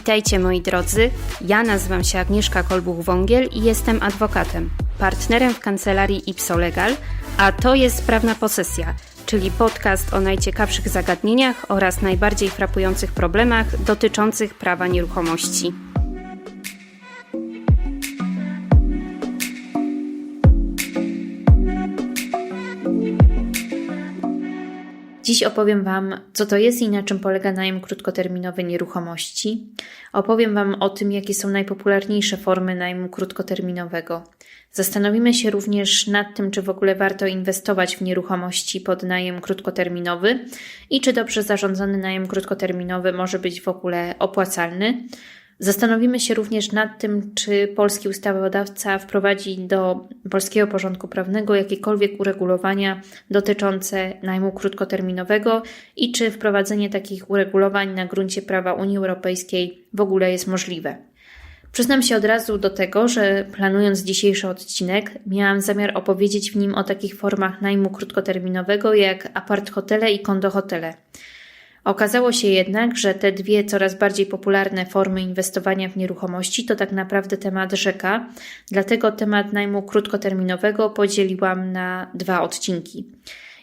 Witajcie moi drodzy. Ja nazywam się Agnieszka Kolbuch-Wągiel i jestem adwokatem, partnerem w kancelarii Ipso Legal, a to jest Prawna Posesja, czyli podcast o najciekawszych zagadnieniach oraz najbardziej frapujących problemach dotyczących prawa nieruchomości. Dziś opowiem Wam, co to jest i na czym polega najem krótkoterminowy nieruchomości. Opowiem Wam o tym, jakie są najpopularniejsze formy najmu krótkoterminowego. Zastanowimy się również nad tym, czy w ogóle warto inwestować w nieruchomości pod najem krótkoterminowy i czy dobrze zarządzany najem krótkoterminowy może być w ogóle opłacalny. Zastanowimy się również nad tym, czy polski ustawodawca wprowadzi do polskiego porządku prawnego jakiekolwiek uregulowania dotyczące najmu krótkoterminowego i czy wprowadzenie takich uregulowań na gruncie prawa Unii Europejskiej w ogóle jest możliwe. Przyznam się od razu do tego, że planując dzisiejszy odcinek, miałam zamiar opowiedzieć w nim o takich formach najmu krótkoterminowego jak apart hotele i kondo hotele. Okazało się jednak, że te dwie coraz bardziej popularne formy inwestowania w nieruchomości to tak naprawdę temat rzeka, dlatego temat najmu krótkoterminowego podzieliłam na dwa odcinki.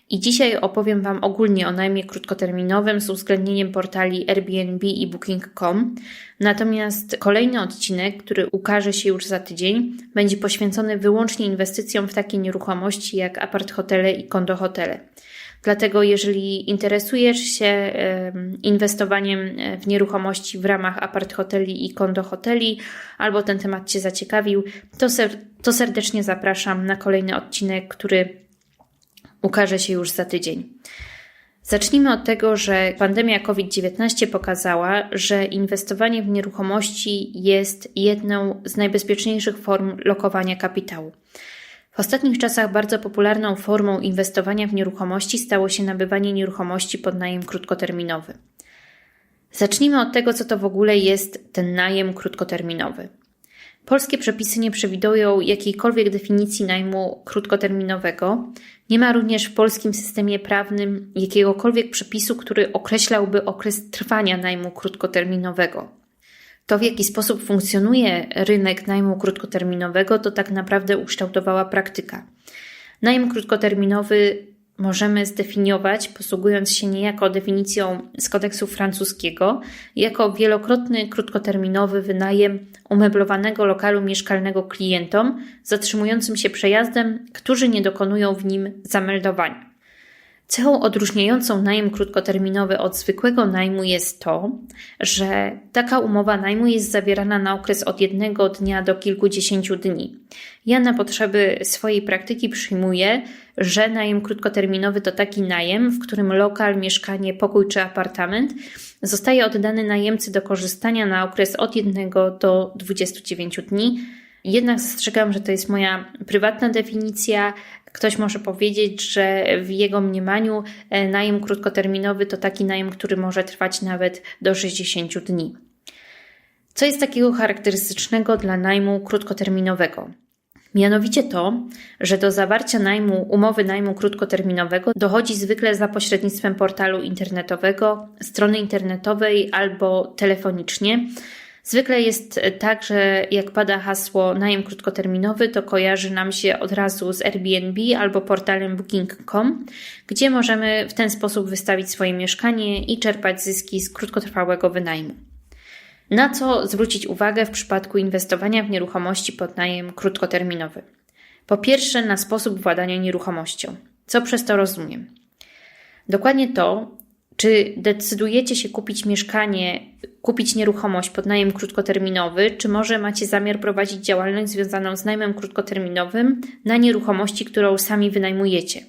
I dzisiaj opowiem Wam ogólnie o najmie krótkoterminowym z uwzględnieniem portali Airbnb i Booking.com. Natomiast kolejny odcinek, który ukaże się już za tydzień, będzie poświęcony wyłącznie inwestycjom w takie nieruchomości jak apart hotele i kondo hotele. Dlatego, jeżeli interesujesz się inwestowaniem e, w nieruchomości w ramach apart hoteli i kondo hoteli, albo ten temat Cię zaciekawił, to, ser to serdecznie zapraszam na kolejny odcinek, który ukaże się już za tydzień. Zacznijmy od tego, że pandemia COVID-19 pokazała, że inwestowanie w nieruchomości jest jedną z najbezpieczniejszych form lokowania kapitału. W ostatnich czasach bardzo popularną formą inwestowania w nieruchomości stało się nabywanie nieruchomości pod najem krótkoterminowy. Zacznijmy od tego, co to w ogóle jest ten najem krótkoterminowy. Polskie przepisy nie przewidują jakiejkolwiek definicji najmu krótkoterminowego. Nie ma również w polskim systemie prawnym jakiegokolwiek przepisu, który określałby okres trwania najmu krótkoterminowego. To, w jaki sposób funkcjonuje rynek najmu krótkoterminowego, to tak naprawdę ukształtowała praktyka. Najem krótkoterminowy możemy zdefiniować, posługując się niejako definicją z kodeksu francuskiego, jako wielokrotny krótkoterminowy wynajem umeblowanego lokalu mieszkalnego klientom zatrzymującym się przejazdem, którzy nie dokonują w nim zameldowania. Cechą odróżniającą najem krótkoterminowy od zwykłego najmu jest to, że taka umowa najmu jest zawierana na okres od jednego dnia do kilkudziesięciu dni. Ja na potrzeby swojej praktyki przyjmuję, że najem krótkoterminowy to taki najem, w którym lokal, mieszkanie, pokój czy apartament zostaje oddany najemcy do korzystania na okres od jednego do 29 dni. Jednak zastrzegam, że to jest moja prywatna definicja, Ktoś może powiedzieć, że w jego mniemaniu e, najem krótkoterminowy to taki najem, który może trwać nawet do 60 dni. Co jest takiego charakterystycznego dla najmu krótkoterminowego? Mianowicie to, że do zawarcia najmu, umowy najmu krótkoterminowego dochodzi zwykle za pośrednictwem portalu internetowego, strony internetowej albo telefonicznie, Zwykle jest tak, że jak pada hasło najem krótkoterminowy, to kojarzy nam się od razu z Airbnb albo portalem booking.com, gdzie możemy w ten sposób wystawić swoje mieszkanie i czerpać zyski z krótkotrwałego wynajmu. Na co zwrócić uwagę w przypadku inwestowania w nieruchomości pod najem krótkoterminowy? Po pierwsze, na sposób władania nieruchomością. Co przez to rozumiem? Dokładnie to, czy decydujecie się kupić mieszkanie, kupić nieruchomość pod najem krótkoterminowy, czy może macie zamiar prowadzić działalność związaną z najmem krótkoterminowym na nieruchomości, którą sami wynajmujecie?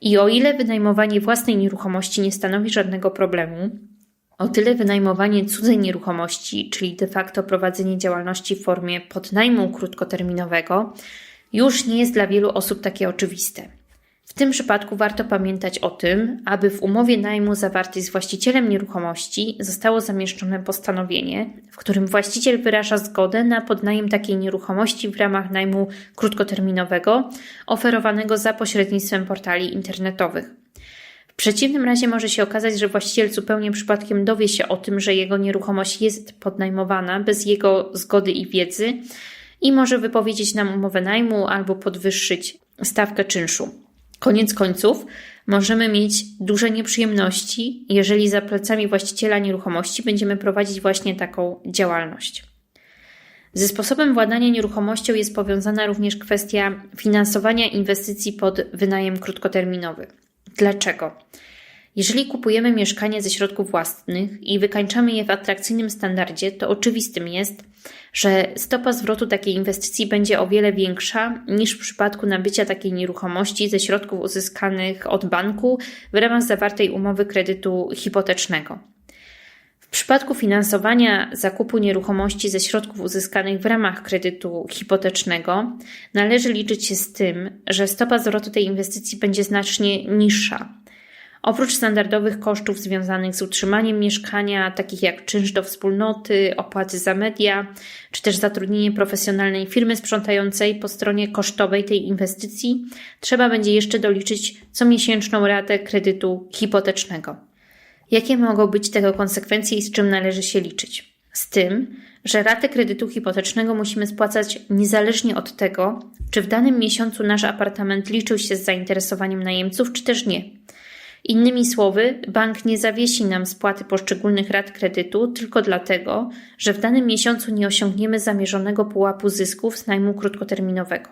I o ile wynajmowanie własnej nieruchomości nie stanowi żadnego problemu, o tyle wynajmowanie cudzej nieruchomości, czyli de facto prowadzenie działalności w formie podnajmu krótkoterminowego, już nie jest dla wielu osób takie oczywiste. W tym przypadku warto pamiętać o tym, aby w umowie najmu zawartej z właścicielem nieruchomości zostało zamieszczone postanowienie, w którym właściciel wyraża zgodę na podnajem takiej nieruchomości w ramach najmu krótkoterminowego oferowanego za pośrednictwem portali internetowych przeciwnym razie może się okazać, że właściciel zupełnie przypadkiem dowie się o tym, że jego nieruchomość jest podnajmowana bez jego zgody i wiedzy i może wypowiedzieć nam umowę najmu albo podwyższyć stawkę czynszu. Koniec końców, możemy mieć duże nieprzyjemności, jeżeli za plecami właściciela nieruchomości będziemy prowadzić właśnie taką działalność. Ze sposobem władania nieruchomością jest powiązana również kwestia finansowania inwestycji pod wynajem krótkoterminowy. Dlaczego? Jeżeli kupujemy mieszkanie ze środków własnych i wykańczamy je w atrakcyjnym standardzie, to oczywistym jest, że stopa zwrotu takiej inwestycji będzie o wiele większa niż w przypadku nabycia takiej nieruchomości ze środków uzyskanych od banku w ramach zawartej umowy kredytu hipotecznego. W przypadku finansowania zakupu nieruchomości ze środków uzyskanych w ramach kredytu hipotecznego należy liczyć się z tym, że stopa zwrotu tej inwestycji będzie znacznie niższa Oprócz standardowych kosztów związanych z utrzymaniem mieszkania, takich jak czynsz do wspólnoty, opłaty za media, czy też zatrudnienie profesjonalnej firmy sprzątającej po stronie kosztowej tej inwestycji, trzeba będzie jeszcze doliczyć comiesięczną ratę kredytu hipotecznego. Jakie mogą być tego konsekwencje i z czym należy się liczyć? Z tym, że ratę kredytu hipotecznego musimy spłacać niezależnie od tego, czy w danym miesiącu nasz apartament liczył się z zainteresowaniem najemców, czy też nie. Innymi słowy, bank nie zawiesi nam spłaty poszczególnych rat kredytu tylko dlatego, że w danym miesiącu nie osiągniemy zamierzonego pułapu zysków z najmu krótkoterminowego.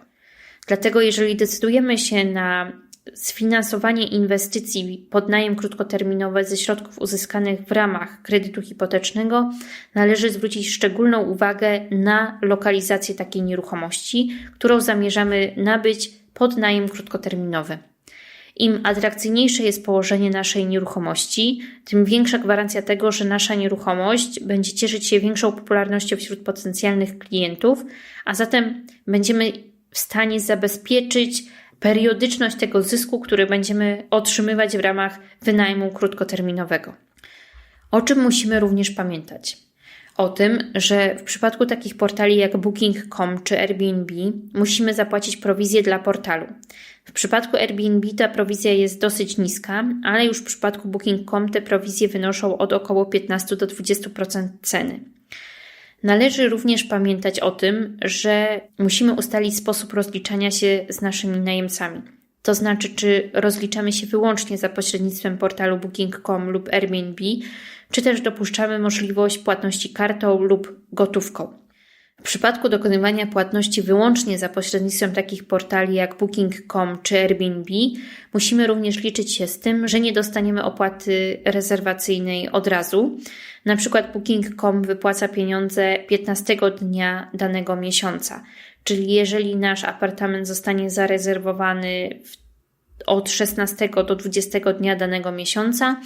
Dlatego, jeżeli decydujemy się na sfinansowanie inwestycji pod najem krótkoterminowy ze środków uzyskanych w ramach kredytu hipotecznego, należy zwrócić szczególną uwagę na lokalizację takiej nieruchomości, którą zamierzamy nabyć pod najem krótkoterminowy. Im atrakcyjniejsze jest położenie naszej nieruchomości, tym większa gwarancja tego, że nasza nieruchomość będzie cieszyć się większą popularnością wśród potencjalnych klientów, a zatem będziemy w stanie zabezpieczyć periodyczność tego zysku, który będziemy otrzymywać w ramach wynajmu krótkoterminowego. O czym musimy również pamiętać? O tym, że w przypadku takich portali jak Booking.com czy Airbnb musimy zapłacić prowizję dla portalu. W przypadku Airbnb ta prowizja jest dosyć niska, ale już w przypadku Booking.com te prowizje wynoszą od około 15 do 20% ceny. Należy również pamiętać o tym, że musimy ustalić sposób rozliczania się z naszymi najemcami. To znaczy, czy rozliczamy się wyłącznie za pośrednictwem portalu Booking.com lub Airbnb, czy też dopuszczamy możliwość płatności kartą lub gotówką. W przypadku dokonywania płatności wyłącznie za pośrednictwem takich portali jak Booking.com czy Airbnb, musimy również liczyć się z tym, że nie dostaniemy opłaty rezerwacyjnej od razu. Na przykład Booking.com wypłaca pieniądze 15 dnia danego miesiąca, czyli jeżeli nasz apartament zostanie zarezerwowany od 16 do 20 dnia danego miesiąca,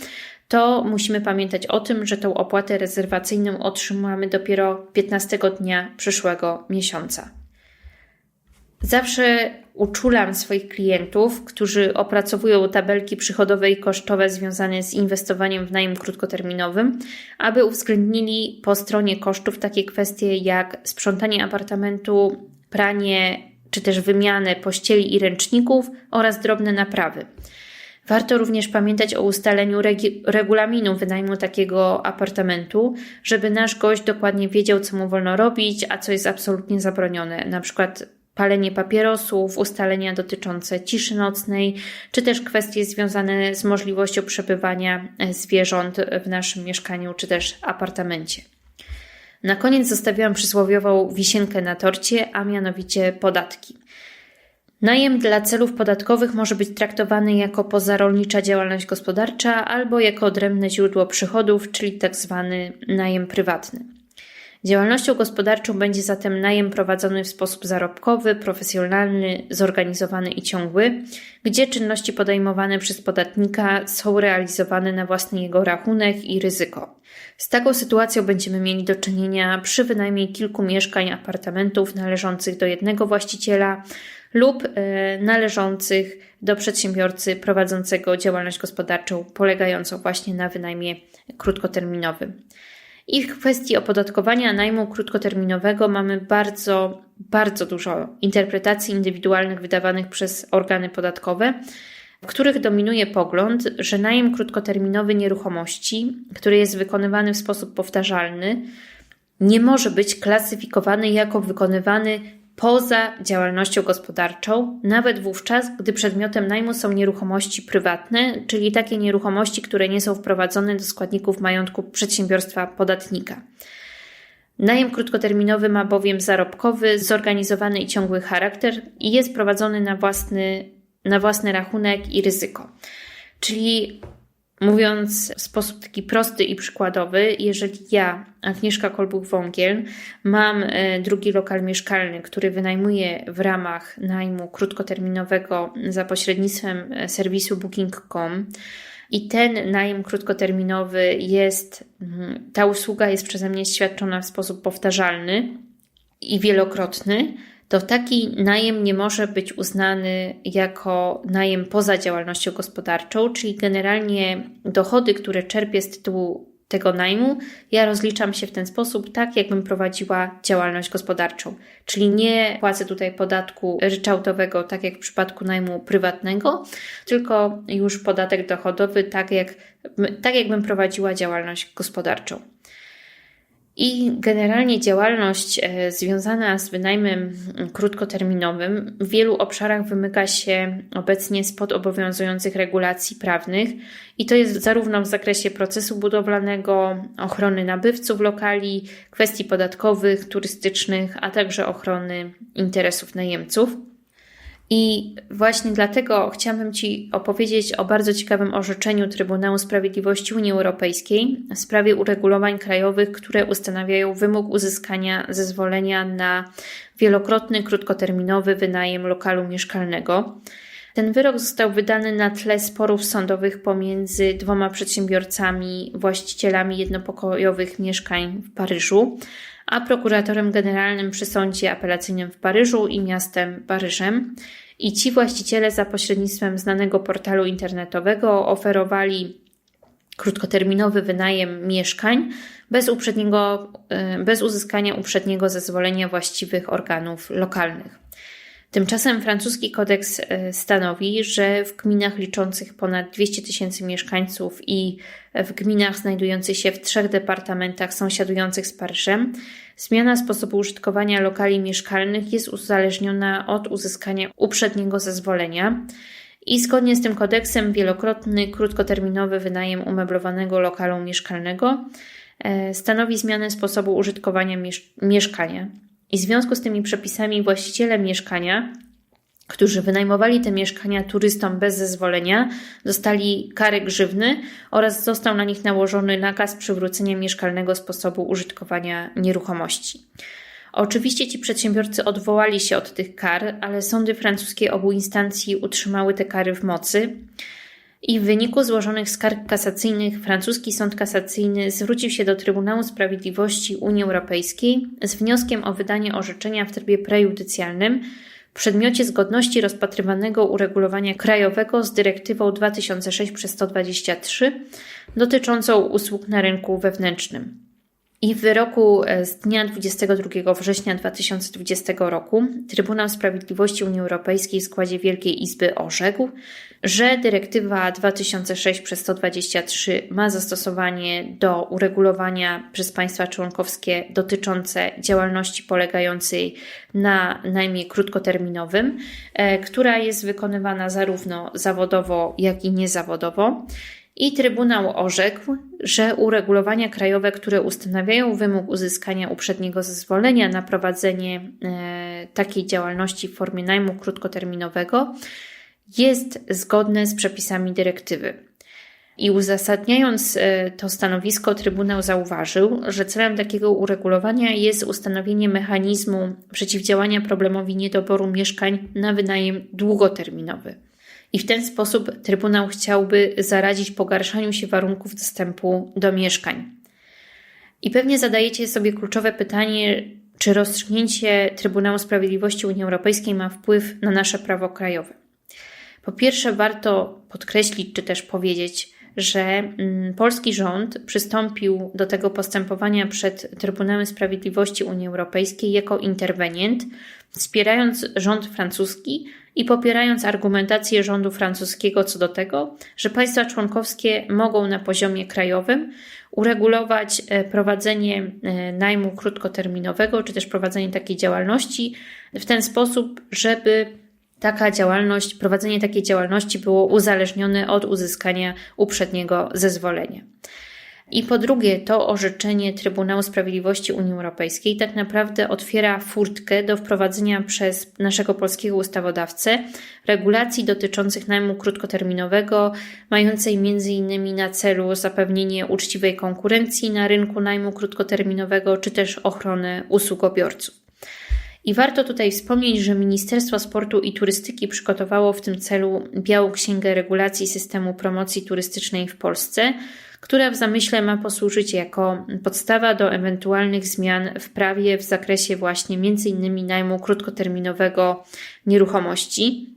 to musimy pamiętać o tym, że tą opłatę rezerwacyjną otrzymamy dopiero 15 dnia przyszłego miesiąca. Zawsze uczulam swoich klientów, którzy opracowują tabelki przychodowe i kosztowe związane z inwestowaniem w najem krótkoterminowym, aby uwzględnili po stronie kosztów takie kwestie jak sprzątanie apartamentu, pranie czy też wymianę pościeli i ręczników oraz drobne naprawy. Warto również pamiętać o ustaleniu regulaminu wynajmu takiego apartamentu, żeby nasz gość dokładnie wiedział, co mu wolno robić, a co jest absolutnie zabronione. Na przykład palenie papierosów, ustalenia dotyczące ciszy nocnej, czy też kwestie związane z możliwością przebywania zwierząt w naszym mieszkaniu, czy też apartamencie. Na koniec zostawiłam przysłowiową wisienkę na torcie, a mianowicie podatki. Najem dla celów podatkowych może być traktowany jako pozarolnicza działalność gospodarcza albo jako odrębne źródło przychodów, czyli tzw. Tak najem prywatny. Działalnością gospodarczą będzie zatem najem prowadzony w sposób zarobkowy, profesjonalny, zorganizowany i ciągły, gdzie czynności podejmowane przez podatnika są realizowane na własny jego rachunek i ryzyko. Z taką sytuacją będziemy mieli do czynienia przy wynajmie kilku mieszkań, apartamentów należących do jednego właściciela lub e, należących do przedsiębiorcy prowadzącego działalność gospodarczą polegającą właśnie na wynajmie krótkoterminowym. I w kwestii opodatkowania najmu krótkoterminowego mamy bardzo, bardzo dużo interpretacji indywidualnych wydawanych przez organy podatkowe. W których dominuje pogląd, że najem krótkoterminowy nieruchomości, który jest wykonywany w sposób powtarzalny, nie może być klasyfikowany jako wykonywany poza działalnością gospodarczą, nawet wówczas, gdy przedmiotem najmu są nieruchomości prywatne, czyli takie nieruchomości, które nie są wprowadzone do składników majątku przedsiębiorstwa podatnika. Najem krótkoterminowy ma bowiem zarobkowy, zorganizowany i ciągły charakter i jest prowadzony na własny, na własny rachunek i ryzyko. Czyli Mówiąc w sposób taki prosty i przykładowy, jeżeli ja, Agnieszka Kolbuch-Wągiel, mam e, drugi lokal mieszkalny, który wynajmuję w ramach najmu krótkoterminowego za pośrednictwem e, serwisu Booking.com i ten najem krótkoterminowy jest, mm, ta usługa jest przeze mnie świadczona w sposób powtarzalny i wielokrotny, to taki najem nie może być uznany jako najem poza działalnością gospodarczą, czyli generalnie dochody, które czerpię z tytułu tego najmu, ja rozliczam się w ten sposób, tak jakbym prowadziła działalność gospodarczą. Czyli nie płacę tutaj podatku ryczałtowego, tak jak w przypadku najmu prywatnego, tylko już podatek dochodowy, tak, jak, tak jakbym prowadziła działalność gospodarczą. I generalnie działalność e, związana z wynajmem krótkoterminowym w wielu obszarach wymyka się obecnie spod obowiązujących regulacji prawnych, i to jest zarówno w zakresie procesu budowlanego, ochrony nabywców lokali, kwestii podatkowych, turystycznych, a także ochrony interesów najemców. I właśnie dlatego chciałabym Ci opowiedzieć o bardzo ciekawym orzeczeniu Trybunału Sprawiedliwości Unii Europejskiej w sprawie uregulowań krajowych, które ustanawiają wymóg uzyskania zezwolenia na wielokrotny, krótkoterminowy wynajem lokalu mieszkalnego. Ten wyrok został wydany na tle sporów sądowych pomiędzy dwoma przedsiębiorcami, właścicielami jednopokojowych mieszkań w Paryżu, a prokuratorem generalnym przy sądzie apelacyjnym w Paryżu i miastem Paryżem. I ci właściciele za pośrednictwem znanego portalu internetowego oferowali krótkoterminowy wynajem mieszkań bez, uprzedniego, y, bez uzyskania uprzedniego zezwolenia właściwych organów lokalnych. Tymczasem francuski kodeks e, stanowi, że w gminach liczących ponad 200 tysięcy mieszkańców i w gminach znajdujących się w trzech departamentach sąsiadujących z Paryżem, zmiana sposobu użytkowania lokali mieszkalnych jest uzależniona od uzyskania uprzedniego zezwolenia. I zgodnie z tym kodeksem wielokrotny, krótkoterminowy wynajem umeblowanego lokalu mieszkalnego e, stanowi zmianę sposobu użytkowania mieszkania. I w związku z tymi przepisami właściciele mieszkania, którzy wynajmowali te mieszkania turystom bez zezwolenia, dostali kary grzywny oraz został na nich nałożony nakaz przywrócenia mieszkalnego sposobu użytkowania nieruchomości. Oczywiście ci przedsiębiorcy odwołali się od tych kar, ale sądy francuskie obu instancji utrzymały te kary w mocy. I w wyniku złożonych skarg kasacyjnych francuski sąd kasacyjny zwrócił się do Trybunału Sprawiedliwości Unii Europejskiej z wnioskiem o wydanie orzeczenia w trybie prejudycjalnym w przedmiocie zgodności rozpatrywanego uregulowania krajowego z dyrektywą 2006-123 dotyczącą usług na rynku wewnętrznym. I w wyroku e, z dnia 22 września 2020 roku Trybunał Sprawiedliwości Unii Europejskiej w składzie Wielkiej Izby orzekł, że dyrektywa 2006-123 ma zastosowanie do uregulowania przez państwa członkowskie dotyczące działalności polegającej na najmie krótkoterminowym, e, która jest wykonywana zarówno zawodowo, jak i niezawodowo. I Trybunał orzekł, że uregulowania krajowe, które ustanawiają wymóg uzyskania uprzedniego zezwolenia na prowadzenie e, takiej działalności w formie najmu krótkoterminowego, jest zgodne z przepisami dyrektywy. I uzasadniając e, to stanowisko, Trybunał zauważył, że celem takiego uregulowania jest ustanowienie mechanizmu przeciwdziałania problemowi niedoboru mieszkań na wynajem długoterminowy. I w ten sposób Trybunał chciałby zaradzić pogarszaniu się warunków dostępu do mieszkań. I pewnie zadajecie sobie kluczowe pytanie, czy rozstrzygnięcie Trybunału Sprawiedliwości Unii Europejskiej ma wpływ na nasze prawo krajowe. Po pierwsze, warto podkreślić, czy też powiedzieć, że mm, polski rząd przystąpił do tego postępowania przed Trybunałem Sprawiedliwości Unii Europejskiej jako interwenient, wspierając rząd francuski i popierając argumentację rządu francuskiego co do tego, że państwa członkowskie mogą na poziomie krajowym uregulować e, prowadzenie e, najmu krótkoterminowego, czy też prowadzenie takiej działalności w ten sposób, żeby taka działalność, prowadzenie takiej działalności było uzależnione od uzyskania uprzedniego zezwolenia. I po drugie, to orzeczenie Trybunału Sprawiedliwości Unii Europejskiej tak naprawdę otwiera furtkę do wprowadzenia przez naszego polskiego ustawodawcę regulacji dotyczących najmu krótkoterminowego, mającej m.in. na celu zapewnienie uczciwej konkurencji na rynku najmu krótkoterminowego, czy też ochronę usługobiorców. I warto tutaj wspomnieć, że Ministerstwo Sportu i Turystyki przygotowało w tym celu Białą Księgę Regulacji Systemu Promocji Turystycznej w Polsce, która w zamyśle ma posłużyć jako podstawa do ewentualnych zmian w prawie w zakresie właśnie m.in. najmu krótkoterminowego nieruchomości.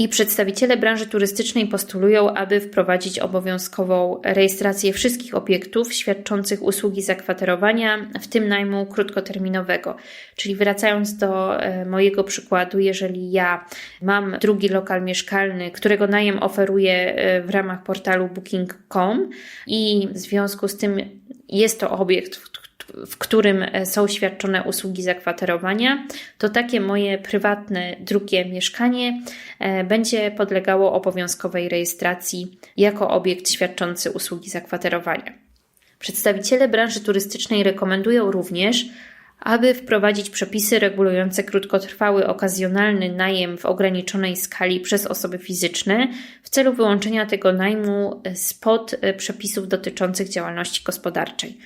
I przedstawiciele branży turystycznej postulują, aby wprowadzić obowiązkową rejestrację wszystkich obiektów świadczących usługi zakwaterowania, w tym najmu krótkoterminowego. Czyli wracając do e, mojego przykładu, jeżeli ja mam drugi lokal mieszkalny, którego najem oferuję e, w ramach portalu booking.com i w związku z tym jest to obiekt, w którym e, są świadczone usługi zakwaterowania, to takie moje prywatne drugie mieszkanie e, będzie podlegało obowiązkowej rejestracji jako obiekt świadczący usługi zakwaterowania. Przedstawiciele branży turystycznej rekomendują również, aby wprowadzić przepisy regulujące krótkotrwały okazjonalny najem w ograniczonej skali przez osoby fizyczne w celu wyłączenia tego najmu spod e, przepisów dotyczących działalności gospodarczej.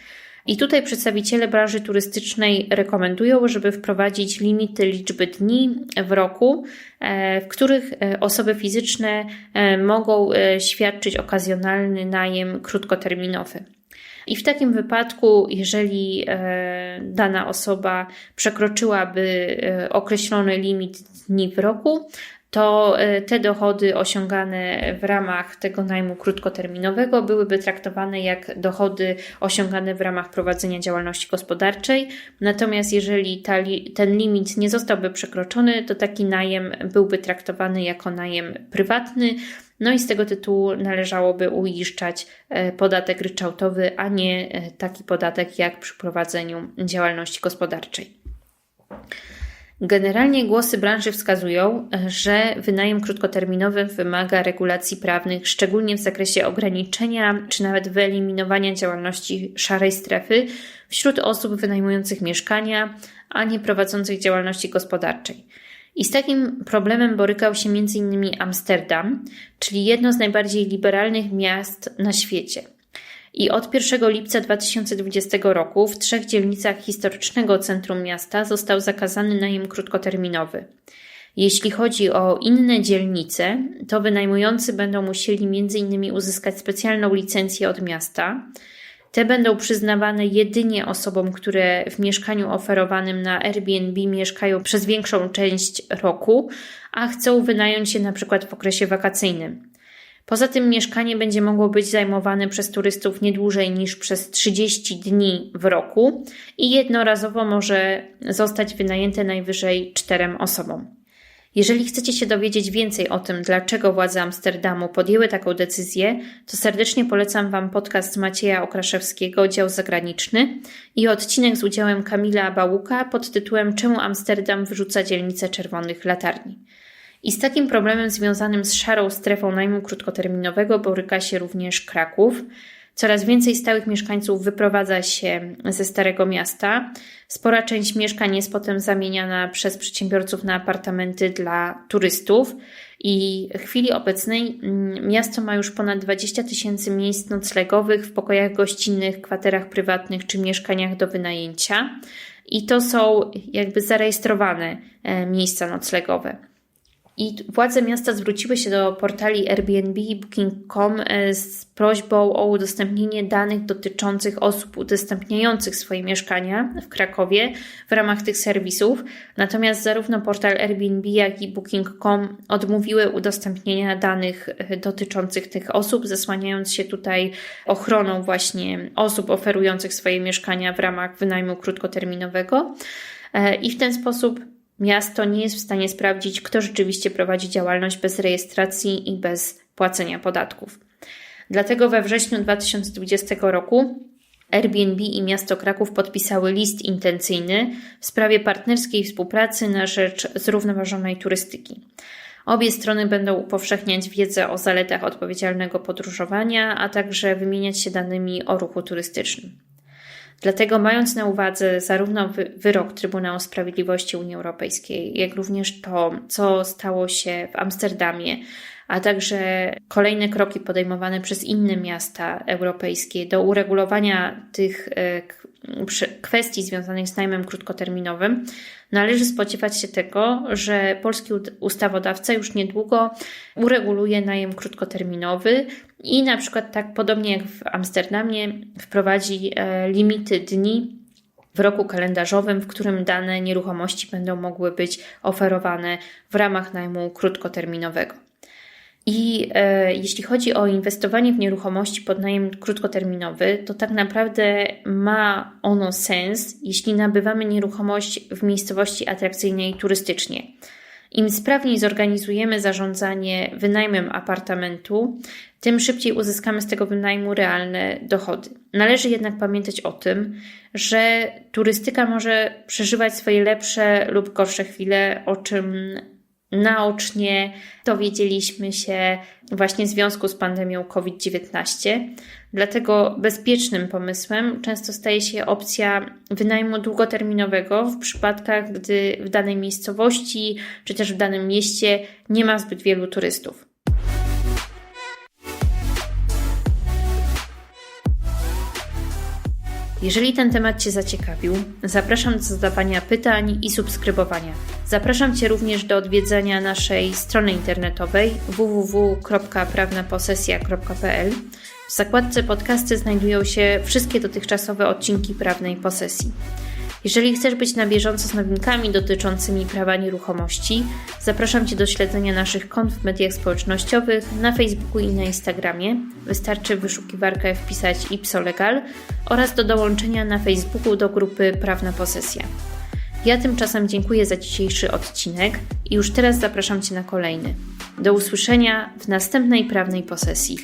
I tutaj przedstawiciele branży turystycznej rekomendują, żeby wprowadzić limity liczby dni w roku, e, w których e, osoby fizyczne e, mogą świadczyć okazjonalny najem krótkoterminowy. I w takim wypadku, jeżeli dana osoba przekroczyłaby określony limit dni w roku, to e, te dochody osiągane w ramach tego najmu krótkoterminowego byłyby traktowane jak dochody osiągane w ramach prowadzenia działalności gospodarczej. Natomiast jeżeli ta, ten limit nie zostałby przekroczony, to taki najem byłby traktowany jako najem prywatny. No i z tego tytułu należałoby uiszczać e, podatek ryczałtowy, a nie e, taki podatek jak przy prowadzeniu działalności gospodarczej. Generalnie głosy branży wskazują, że wynajem krótkoterminowy wymaga regulacji prawnych, szczególnie w zakresie ograniczenia czy nawet wyeliminowania działalności szarej strefy wśród osób wynajmujących mieszkania, a nie prowadzących działalności gospodarczej. I z takim problemem borykał się m.in. Amsterdam, czyli jedno z najbardziej liberalnych miast na świecie. I od 1 lipca 2020 roku w trzech dzielnicach historycznego centrum miasta został zakazany najem krótkoterminowy. Jeśli chodzi o inne dzielnice, to wynajmujący będą musieli m.in. uzyskać specjalną licencję od miasta. Te będą przyznawane jedynie osobom, które w mieszkaniu oferowanym na Airbnb mieszkają przez większą część roku, a chcą wynająć je na przykład w okresie wakacyjnym. Poza tym mieszkanie będzie mogło być zajmowane przez turystów nie dłużej niż przez 30 dni w roku i jednorazowo może zostać wynajęte najwyżej czterem osobom. Jeżeli chcecie się dowiedzieć więcej o tym, dlaczego władze Amsterdamu podjęły taką decyzję, to serdecznie polecam Wam podcast Macieja Okraszewskiego, dział zagraniczny i odcinek z udziałem Kamila Bałuka pod tytułem Czemu Amsterdam wyrzuca dzielnicę czerwonych latarni. I z takim problemem związanym z szarą strefą najmu krótkoterminowego boryka się również Kraków. Coraz więcej stałych mieszkańców wyprowadza się ze Starego Miasta. Spora część mieszkań jest potem zamieniana przez przedsiębiorców na apartamenty dla turystów. I w chwili obecnej mm, miasto ma już ponad 20 tysięcy miejsc noclegowych w pokojach gościnnych, kwaterach prywatnych czy mieszkaniach do wynajęcia. I to są jakby zarejestrowane e, miejsca noclegowe. I władze miasta zwróciły się do portali Airbnb i Booking.com e, z prośbą o udostępnienie danych dotyczących osób udostępniających swoje mieszkania w Krakowie w ramach tych serwisów. Natomiast zarówno portal Airbnb, jak i Booking.com odmówiły udostępnienia danych e, dotyczących tych osób, zasłaniając się tutaj ochroną właśnie osób oferujących swoje mieszkania w ramach wynajmu krótkoterminowego. E, I w ten sposób miasto nie jest w stanie sprawdzić, kto rzeczywiście prowadzi działalność bez rejestracji i bez płacenia podatków. Dlatego we wrześniu 2020 roku Airbnb i miasto Kraków podpisały list intencyjny w sprawie partnerskiej współpracy na rzecz zrównoważonej turystyki. Obie strony będą upowszechniać wiedzę o zaletach odpowiedzialnego podróżowania, a także wymieniać się danymi o ruchu turystycznym. Dlatego, mając na uwadze zarówno wyrok Trybunału Sprawiedliwości Unii Europejskiej, jak również to, co stało się w Amsterdamie, a także kolejne kroki podejmowane przez inne miasta europejskie do uregulowania tych e, kwestii związanych z najmem krótkoterminowym, należy spodziewać się tego, że polski ustawodawca już niedługo ureguluje najem krótkoterminowy i na przykład tak podobnie jak w Amsterdamie wprowadzi e, limity dni w roku kalendarzowym, w którym dane nieruchomości będą mogły być oferowane w ramach najmu krótkoterminowego. I e, jeśli chodzi o inwestowanie w nieruchomości pod najem krótkoterminowy, to tak naprawdę ma ono sens, jeśli nabywamy nieruchomość w miejscowości atrakcyjnej turystycznie. Im sprawniej zorganizujemy zarządzanie wynajmem apartamentu, tym szybciej uzyskamy z tego wynajmu realne dochody. Należy jednak pamiętać o tym, że turystyka może przeżywać swoje lepsze lub gorsze chwile, o czym naocznie dowiedzieliśmy się właśnie w związku z pandemią COVID-19. Dlatego bezpiecznym pomysłem często staje się opcja wynajmu długoterminowego w przypadkach, gdy w danej miejscowości czy też w danym mieście nie ma zbyt wielu turystów. Jeżeli ten temat Cię zaciekawił, zapraszam do zadawania pytań i subskrybowania. Zapraszam Cię również do odwiedzenia naszej strony internetowej www.prawnaposesja.pl. W zakładce podcasty znajdują się wszystkie dotychczasowe odcinki prawnej posesji. Jeżeli chcesz być na bieżąco z nowinkami dotyczącymi prawa nieruchomości, zapraszam Cię do śledzenia naszych kont w mediach społecznościowych na Facebooku i na Instagramie. Wystarczy w wyszukiwarkę wpisać ipsolegal oraz do dołączenia na Facebooku do grupy Prawna Posesja. Ja tymczasem dziękuję za dzisiejszy odcinek i już teraz zapraszam Cię na kolejny. Do usłyszenia w następnej prawnej posesji.